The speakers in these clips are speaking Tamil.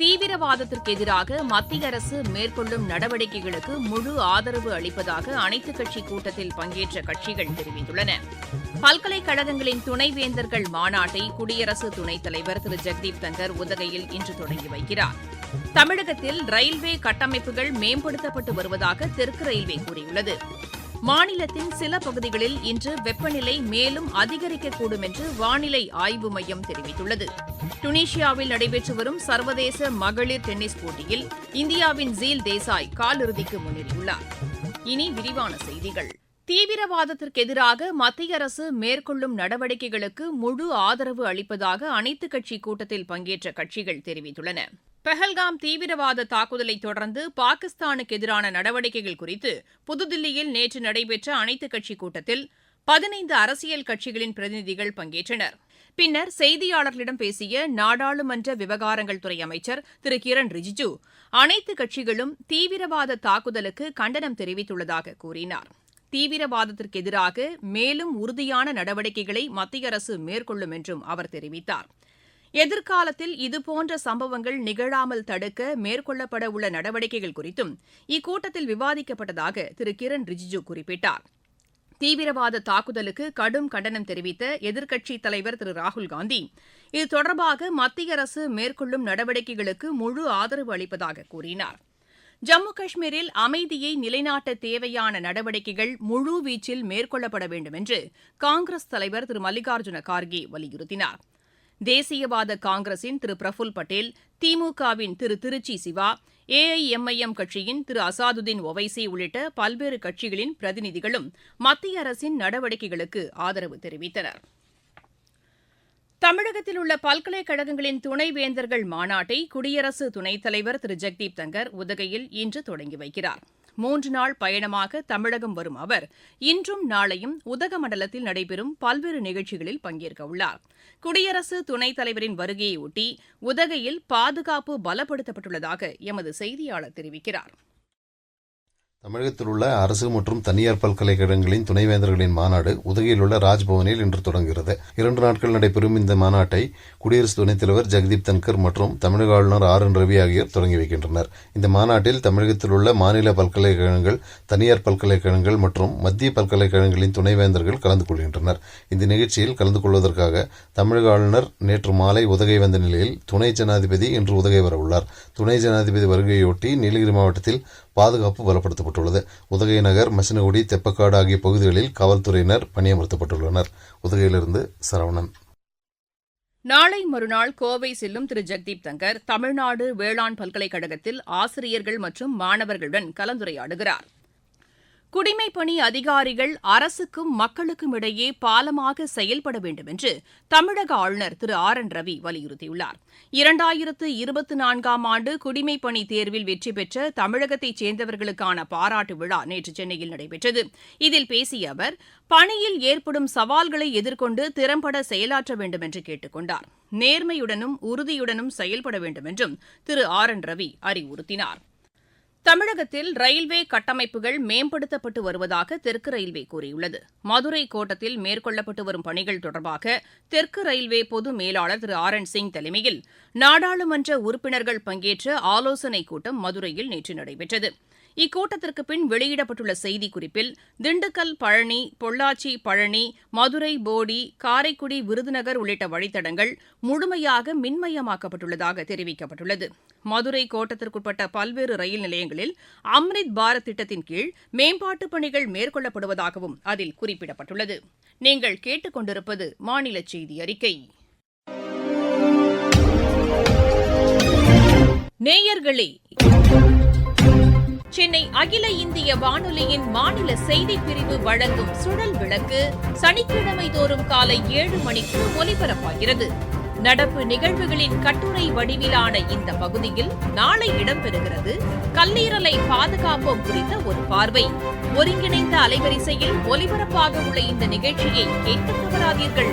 தீவிரவாதத்திற்கு எதிராக மத்திய அரசு மேற்கொள்ளும் நடவடிக்கைகளுக்கு முழு ஆதரவு அளிப்பதாக அனைத்துக் கட்சி கூட்டத்தில் பங்கேற்ற கட்சிகள் தெரிவித்துள்ளன. பல்கலைக்கழகங்களின் துணைவேந்தர்கள் மாநாட்டை குடியரசு துணைத் தலைவர் திரு. ஜெக்தீப் தங்கர் உதகையில் இன்று தொடங்கி வைக்கிறார். தமிழகத்தில் ரயில்வே கட்டமைப்புகள் மேம்படுத்தப்பட்டு வருவதாக தெற்கு ரயில்வே கூறியுள்ளது. மாநிலத்தின் சில பகுதிகளில் இன்று வெப்பநிலை மேலும் அதிகரிக்கக்கூடும் என்று வானிலை ஆய்வு மையம் தெரிவித்துள்ளது. டுனிஷியாவில் நடைபெற்று வரும் சர்வதேச மகளிர் டென்னிஸ் போட்டியில் இந்தியாவின் ஜீல் தேசாய் காலிறுதிக்கு முன்னேறியுள்ளார். இனி விரிவான செய்திகள். தீவிரவாதத்திற்கு எதிராக மத்திய அரசு மேற்கொள்ளும் நடவடிக்கைகளுக்கு முழு ஆதரவு அளிப்பதாக அனைத்துக் கட்சி கூட்டத்தில் பங்கேற்ற கட்சிகள் தெரிவித்துள்ளன. பெஹல்காம் தீவிரவாத தாக்குதலை தொடர்ந்து பாகிஸ்தானுக்கு எதிரான நடவடிக்கைகள் குறித்து புதுதில்லியில் நேற்று நடைபெற்ற அனைத்துக் கட்சி கூட்டத்தில் பதினைந்து அரசியல் கட்சிகளின் பிரதிநிதிகள் பங்கேற்றனர். பின்னர் செய்தியாளர்களிடம் பேசிய நாடாளுமன்ற விவகாரங்கள் துறை அமைச்சர் திரு. கிரண் ரிஜிஜு அனைத்து கட்சிகளும் தீவிரவாத தாக்குதலுக்கு கண்டனம் தெரிவித்துள்ளதாக கூறினார். தீவிரவாதத்திற்கு எதிராக மேலும் உறுதியான நடவடிக்கைகளை மத்திய அரசு மேற்கொள்ளும் என்றும் அவர் தெரிவித்தார். எதிர்காலத்தில் இதுபோன்ற சம்பவங்கள் நிகழாமல் தடுக்க மேற்கொள்ளப்பட உள்ள நடவடிக்கைகள் குறித்தும் இக்கூட்டத்தில் விவாதிக்கப்பட்டதாக திரு. கிரண் ரிஜிஜு குறிப்பிட்டார். தீவிரவாத தாக்குதலுக்கு கடும் கண்டனம் தெரிவித்த எதிர்க்கட்சித் தலைவர் திரு. ராகுல்காந்தி இது தொடர்பாக மத்திய அரசு மேற்கொள்ளும் நடவடிக்கைகளுக்கு முழு ஆதரவு அளிப்பதாக கூறினார். ஜம்மு காஷ்மீரில் அமைதியை நிலைநாட்ட தேவையான நடவடிக்கைகள் முழுவீச்சில் மேற்கொள்ளப்பட வேண்டும் என்று காங்கிரஸ் தலைவர் திரு. மல்லிகார்ஜுன கார்கே வலியுறுத்தினார். தேசியவாத காங்கிரசின் திரு பிரஃபுல் பட்டேல் திமுகவின் திரு திருச்சி சிவா ஏஐஎம்ஐஎம் கட்சியின் திரு அசாதுதீன் ஒவைசி உள்ளிட்ட பல்வேறு கட்சிகளின் பிரதிநிதிகளும் மத்திய அரசின் நடவடிக்கைகளுக்கு ஆதரவு தெரிவித்தனர். தமிழகத்தில் உள்ள பல்கலைக்கழகங்களின் துணைவேந்தர்கள் மாநாட்டை குடியரசு துணைத் தலைவர் திரு ஜெக்தீப் தங்கர் உதகையில் இன்று தொடங்கி வைக்கிறார். மூன்று நாள் பயணமாக தமிழகம் வரும் அவர் இன்றும் நாளையும் உதகமண்டலத்தில் நடைபெறும் பல்வேறு நிகழ்ச்சிகளில் பங்கேற்கவுள்ளார் குடியரசு துணைத் தலைவரின் வருகையொட்டி உதகையில் பாதுகாப்பு பலப்படுத்தப்பட்டுள்ளதாக எமது செய்தியாளர் தெரிவிக்கிறார். தமிழகத்தில் உள்ள அரசு மற்றும் தனியார் பல்கலைக்கழகங்களின் துணைவேந்தர்களின் மாநாடு உதகையில் உள்ள ராஜ்பவனில் இன்று தொடங்குகிறது. இரண்டு நாட்கள் நடைபெறும் இந்த மாநாட்டை குடியரசு துணைத் தலைவர் ஜெகதீப் தன்கர் மற்றும் தமிழக ஆளுநர் ஆர் என் ரவி ஆகியோர் தொடங்கி வைக்கின்றனர். இந்த மாநாட்டில் தமிழகத்தில் உள்ள மாநில பல்கலைக்கழகங்கள் தனியார் பல்கலைக்கழகங்கள் மற்றும் மத்திய பல்கலைக்கழகங்களின் துணைவேந்தர்கள் கலந்து கொள்கின்றனர். இந்த நிகழ்ச்சியில் கலந்து கொள்வதற்காக தமிழக ஆளுநர் நேற்று மாலை உதகை வந்த நிலையில் துணை ஜனாதிபதி இன்று உதகை வரவுள்ளார் துணை ஜனாதிபதி வருகையொட்டி நீலகிரி மாவட்டத்தில் பாதுகாப்பு பலப்படுத்தப்பட்டுள்ளது. உதகை நகர் மசினகுடி தெப்பக்காடு ஆகிய பகுதிகளில் காவல்துறையினர் பணியமர்த்தப்பட்டுள்ளனர். உதகையிலிருந்து சரவணன். நாளை மறுநாள் கோவை செல்லும் திரு. ஜெக்தீப் தங்கர் தமிழ்நாடு வேளாண் பல்கலைக்கழகத்தில் ஆசிரியர்கள் மற்றும் மாணவர்களுடன் கலந்துரையாடுகிறார். குடிமைப்பணி அதிகாரிகள் அரசுக்கும் மக்களுக்கும் இடையே பாலமாக செயல்பட வேண்டும் என்று தமிழக ஆளுநர் திரு ஆர் என் ரவி வலியுறுத்தியுள்ளார். இரண்டாயிரத்து இருபத்தி நான்காம் ஆண்டு குடிமைப்பணி தேர்வில் வெற்றி பெற்ற தமிழகத்தைச் சேர்ந்தவர்களுக்கான பாராட்டு விழா நேற்று சென்னையில் நடைபெற்றது. இதில் பேசிய அவர் பணியில் ஏற்படும் சவால்களை எதிர்கொண்டு திறம்பட செயலாற்ற வேண்டும் என்று கேட்டுக் கொண்டார். நேர்மையுடனும் உறுதியுடனும் செயல்பட வேண்டும் என்றும் திரு ஆர் என் ரவி அறிவுறுத்தினார். தமிழகத்தில் ரயில்வே கட்டமைப்புகள் மேம்படுத்தப்பட்டு வருவதாக தெற்கு ரயில்வே கூறியுள்ளது. மதுரை கோட்டத்தில் மேற்கொள்ளப்பட்டு வரும் பணிகள் தொடர்பாக தெற்கு ரயில்வே பொது மேலாளர் திரு ஆர் என் சிங் தலைமையில் நாடாளுமன்ற உறுப்பினர்கள் பங்கேற்ற ஆலோசனைக் கூட்டம் மதுரையில் நேற்று நடைபெற்றது. இக்கூட்டத்திற்கு பின் வெளியிடப்பட்டுள்ள செய்திக்குறிப்பில் திண்டுக்கல் பழனி பொள்ளாச்சி பழனி மதுரை போடி காரைக்குடி விருதுநகர் உள்ளிட்ட வழித்தடங்கள் முழுமையாக மின்மயமாக்கப்பட்டுள்ளதாக தெரிவிக்கப்பட்டுள்ளது. மதுரை கோட்டத்திற்குட்பட்ட பல்வேறு ரயில் நிலையங்களில் அம்ரித் பாரத் திட்டத்தின் கீழ் மேம்பாட்டுப் பணிகள் மேற்கொள்ளப்படுவதாகவும் அதில் குறிப்பிடப்பட்டுள்ளது. நீங்கள் கேட்டுக்கொண்டிருப்பது மாநில செய்தி அறிக்கை. நேயர்களே சென்னை அகில இந்திய வானொலியின் மாநில செய்தி பிரிவு வழங்கும் சுழல் விளக்கு சனிக்கிழமை தோறும் காலை ஏழு மணிக்கு ஒலிபரப்பாகிறது. நடப்பு நிகழ்வுகளின் கட்டுரை வடிவிலான இந்த பகுதியில் நாளை இடம்பெறுகிறது கல்லீரலை பாதுகாப்போம் குறித்த ஒரு பார்வை. ஒருங்கிணைந்த அலைவரிசையில் ஒலிபரப்பாக உள்ள இந்த நிகழ்ச்சியை கேட்க தவறாதீர்கள்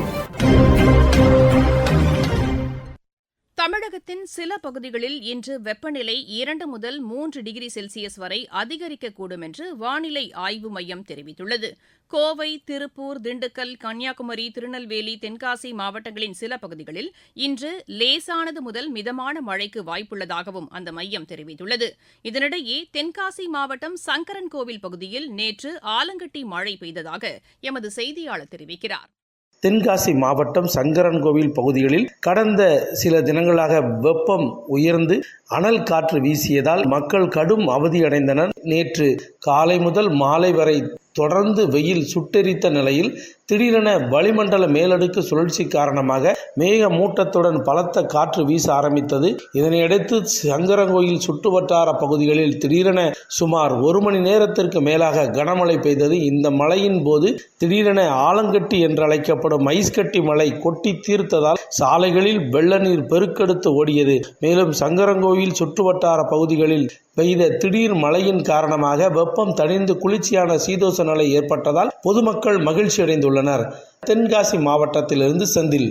தமிழகத்தின் சில பகுதிகளில் இன்று வெப்பநிலை இரண்டு முதல் மூன்று டிகிரி செல்சியஸ் வரை அதிகரிக்கக்கூடும் என்று வானிலை ஆய்வு மையம் தெரிவித்துள்ளது. கோவை திருப்பூர் திண்டுக்கல் கன்னியாகுமரி திருநெல்வேலி தென்காசி மாவட்டங்களின் சில பகுதிகளில் இன்று லேசானது முதல் மிதமான மழைக்கு வாய்ப்புள்ளதாகவும் அந்த மையம் தெரிவித்துள்ளது. இதனிடையே தென்காசி மாவட்டம் சங்கரன்கோவில் பகுதியில் நேற்று ஆலங்கட்டி மழை பெய்ததாக எமது செய்தியாளர் தெரிவிக்கிறார். தென்காசி மாவட்டம் சங்கரன்கோவில் பகுதிகளில் கடந்த சில தினங்களாக வெப்பம் உயர்ந்து அனல் காற்று வீசியதால் மக்கள் கடும் அவதியடைந்தனர் நேற்று காலை முதல் மாலை வரை தொடர்ந்து வெயில் சுட்டெரித்த நிலையில் திடீரென வளிமண்டல மேலடுக்கு சுழற்சி காரணமாக மேக மூட்டத்துடன் பலத்த காற்று வீச ஆரம்பித்தது. இதனையடுத்து சங்கரங்கோயில் சுற்றுவட்டார பகுதிகளில் திடீரென சுமார் ஒரு மணி நேரத்திற்கு மேலாக கனமழை பெய்தது. இந்த மழையின் போது திடீரென ஆலங்கட்டி என்று அழைக்கப்படும் ஐஸ்கட்டி மழை கொட்டி தீர்த்ததால் சாலைகளில் வெள்ள நீர் பெருக்கெடுத்து ஓடியது. மேலும் சங்கரங்கோயில் சுற்றுவட்டார பகுதிகளில் பெய்த திடீர் மழையின் காரணமாக வெப்பம் தணிந்து குளிர்ச்சியான சீதோச நிலை ஏற்பட்டதால் பொதுமக்கள் மகிழ்ச்சி அடைந்துள்ளனர் தென்காசி மாவட்டத்திலிருந்து செந்தில்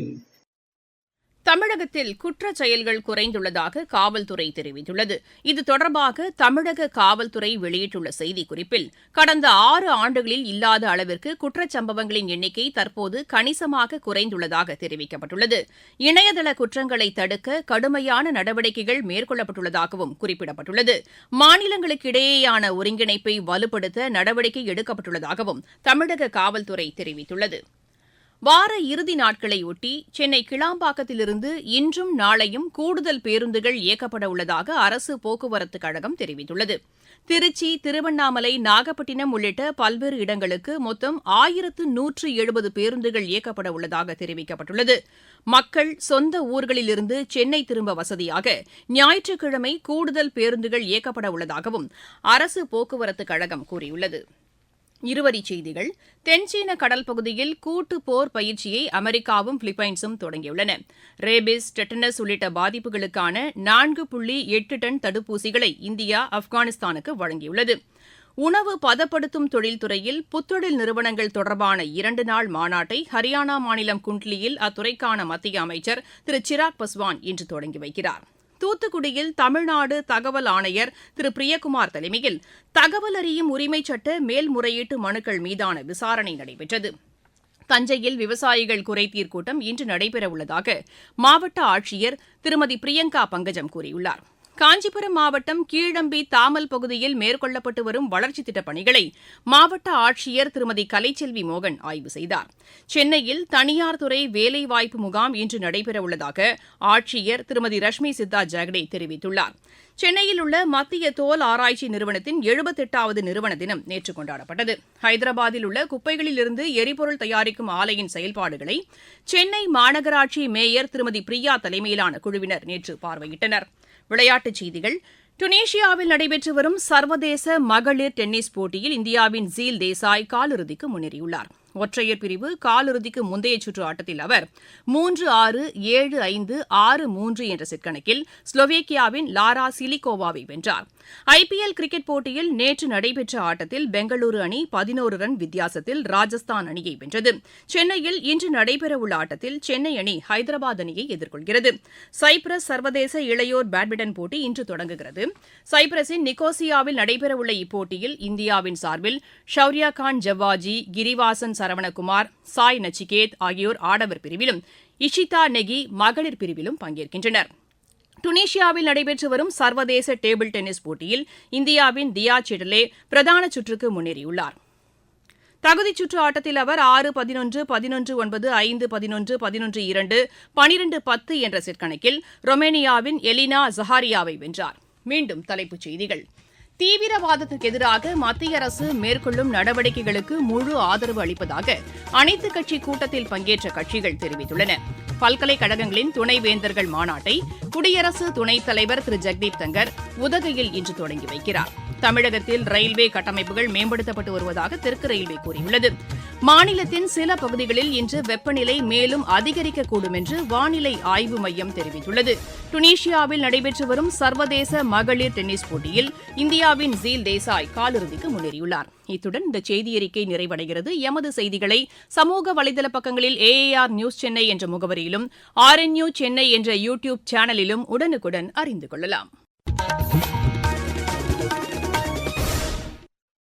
தமிழகத்தில் குற்றச் செயல்கள் குறைந்துள்ளதாக காவல்துறை தெரிவித்துள்ளது. இது தொடர்பாக தமிழக காவல்துறை வெளியிட்டுள்ள செய்திக்குறிப்பில் கடந்த ஆறு ஆண்டுகளில் இல்லாத அளவிற்கு குற்றச் சம்பவங்களின் எண்ணிக்கை தற்போது கணிசமாக குறைந்துள்ளதாக தெரிவிக்கப்பட்டுள்ளது. இணையதள குற்றங்களை தடுக்க கடுமையான நடவடிக்கைகள் மேற்கொள்ளப்பட்டுள்ளதாகவும் குறிப்பிடப்பட்டுள்ளது. மாநிலங்களுக்கு இடையேயான ஒருங்கிணைப்பை வலுப்படுத்த நடவடிக்கை எடுக்கப்பட்டுள்ளதாகவும் தமிழக காவல்துறை தெரிவித்துள்ளது. வார இறுதி நாட்களையொட்டி சென்னை கிளாம்பாக்கத்திலிருந்து இன்றும் நாளையும் கூடுதல் பேருந்துகள் இயக்கப்பட உள்ளதாக அரசு போக்குவரத்துக் கழகம் தெரிவித்துள்ளது. திருச்சி திருவண்ணாமலை நாகப்பட்டினம் உள்ளிட்ட பல்வேறு இடங்களுக்கு மொத்தம் ஆயிரத்து நூற்று எழுபது பேருந்துகள் இயக்கப்பட உள்ளதாக தெரிவிக்கப்பட்டுள்ளது. மக்கள் சொந்த ஊர்களிலிருந்து சென்னை திரும்ப வசதியாக ஞாயிற்றுக்கிழமை கூடுதல் பேருந்துகள் இயக்கப்பட உள்ளதாகவும் அரசு போக்குவரத்துக் கழகம் கூறியுள்ளது. இருவரிச் செய்திகள் தென்சீன கடல் பகுதியில் கூட்டு போர் பயிற்சியை அமெரிக்காவும் பிலிப்பைன்ஸும் தொடங்கியுள்ளன. ரேபிஸ் டெட்டனஸ் உள்ளிட்ட பாதிப்புகளுக்கான நான்கு புள்ளி எட்டு டன் தடுப்பூசிகளை இந்தியா ஆப்கானிஸ்தானுக்கு வழங்கியுள்ளது. உணவு பதப்படுத்தும் தொழில்துறையில் புத்தொழில் நிறுவனங்கள் தொடர்பான இரண்டு நாள் மாநாட்டை ஹரியானா மாநிலம் குண்ட்லியில் அத்துறைக்கான மத்திய அமைச்சர் திரு சிராக் பஸ்வான் இன்று தொடங்கி வைக்கிறார். தூத்துக்குடியில் தமிழ்நாடு தகவல் ஆணையர் திரு பிரியகுமார் தலைமையில் தகவல் அறியும் உரிமைச் சட்ட மேல்முறையீட்டு மனுக்கள் மீதான விசாரணை நடைபெற்றது. தஞ்சையில் விவசாயிகள் குறைதீர் கூட்டம் இன்று நடைபெறவுள்ளதாக மாவட்ட ஆட்சியர் திருமதி பிரியங்கா பங்கஜம் கூறியுள்ளார். காஞ்சிபுரம் மாவட்டம் கீழம்பி தாமல் பகுதியில் மேற்கொள்ளப்பட்டு வரும் வளர்ச்சித் திட்டப் பணிகளை மாவட்ட ஆட்சியர் திருமதி கலைச்செல்வி மோகன் ஆய்வு செய்தார். சென்னையில் தனியார் துறை வேலைவாய்ப்பு முகாம் இன்று நடைபெறவுள்ளதாக ஆட்சியர் திருமதி ரஷ்மி சித்தா ஜாகடே தெரிவித்துள்ளார். சென்னையில் உள்ள மத்திய தோல் ஆராய்ச்சி நிறுவனத்தின் எழுபத்தெட்டாவது நிறுவன தினம் நேற்று கொண்டாடப்பட்டது. ஹைதராபாத்தில் உள்ள குப்பைகளிலிருந்து எரிபொருள் தயாரிக்கும் ஆலையின் செயல்பாடுகளை சென்னை மாநகராட்சி மேயர் திருமதி பிரியா தலைமையிலான குழுவினர் நேற்று பார்வையிட்டனர். விளையாட்டுச் செய்திகள். டுனேஷியாவில் நடைபெற்று வரும் சர்வதேச மகளிர் டென்னிஸ் போட்டியில் இந்தியாவின் ஜீல் தேசாய் காலிறுதிக்கு முன்னேறியுள்ளார். ஒற்றையர் பிரிவு காலிறுதிக்கு முந்தைய சுற்று ஆட்டத்தில் அவர் மூன்று ஆறு ஏழு ஐந்து ஆறு மூன்று என்ற செட்கணக்கில் ஸ்லோவேக்கியாவின் லாரா சிலிகோவாவை வென்றார். ஐபிஎல் கிரிக்கெட் போட்டியில் நேற்று நடைபெற்ற ஆட்டத்தில் பெங்களூரு அணி பதினோரு ரன் வித்தியாசத்தில் ராஜஸ்தான் அணியை வென்றது. சென்னையில் இன்று நடைபெறவுள்ள ஆட்டத்தில் சென்னை அணி ஹைதராபாத் அணியை எதிர்கொள்கிறது. சைப்ரஸ் சர்வதேச இளையோர் பேட்மிண்டன் போட்டி இன்று தொடங்குகிறது. சைப்ரஸின் நிக்கோசியாவில் நடைபெறவுள்ள இப்போட்டியில் இந்தியாவின் சார்பில் ஷௌரியா கான் ஜவ்வாஜி கிரிவாசன் சரவணகுமார் சாய் நச்சிகேத் ஆகியோர் ஆடவர் பிரிவிலும் இஷிதா நெகி மகளிர் பிரிவிலும் பங்கேற்கின்றனர். டுனீஷியாவில் நடைபெற்று வரும் சர்வதேச டேபிள் டென்னிஸ் போட்டியில் இந்தியாவின் தியா சிடலே பிரதான சுற்றுக்கு முன்னேறியுள்ளார். தகுதிச் சுற்று ஆட்டத்தில் அவர் ஆறு பதினொன்று பதினொன்று ஒன்பது ஐந்து பதினொன்று பதினொன்று இரண்டு பனிரெண்டு பத்து என்ற செட் கணக்கில் ரொமேனியாவின் எலினா ஜஹாரியாவை வென்றார். மீண்டும் தலைப்புச் செய்திகள். தீவிரவாதத்திற்கு எதிராக மத்திய அரசு மேற்கொள்ளும் நடவடிக்கைகளுக்கு முழு ஆதரவு அளிப்பதாக அனைத்துக் கட்சி கூட்டத்தில் பங்கேற்ற கட்சிகள் தெரிவித்துள்ளன. பல்கலைக்கழகங்களின் துணைவேந்தர்கள் மாநாட்டை குடியரசு துணைத் தலைவர் திரு. ஜெக்தீப் தங்கர் உதகையில் இன்று தொடங்கி வைக்கிறார். தமிழகத்தில் ரயில்வே கட்டமைப்புகள் மேம்படுத்தப்பட்டு வருவதாக தெற்கு ரயில்வே கூறியுள்ளது. மாநிலத்தின் சில பகுதிகளில் இன்று வெப்பநிலை மேலும் அதிகரிக்கக்கூடும் என்று வானிலை ஆய்வு மையம் தெரிவித்துள்ளது. டுனீஷியாவில் நடைபெற்று வரும் சர்வதேச மகளிர் டென்னிஸ் போட்டியில் இந்தியாவின் ஜீல் தேசாய் காலிறுதிக்கு முன்னேறியுள்ளார். இத்துடன் இந்த செய்தியறிக்கை நிறைவடைகிறது. எமது செய்திகளை சமூக வலைதள பக்கங்களில் ஏஏஆர் நியூஸ் சென்னை என்ற முகவரியிலும் ஆர்என்யூ சென்னை என்ற யூ டியூப் சேனலிலும் உடனுக்குடன் அறிந்து கொள்ளலாம்.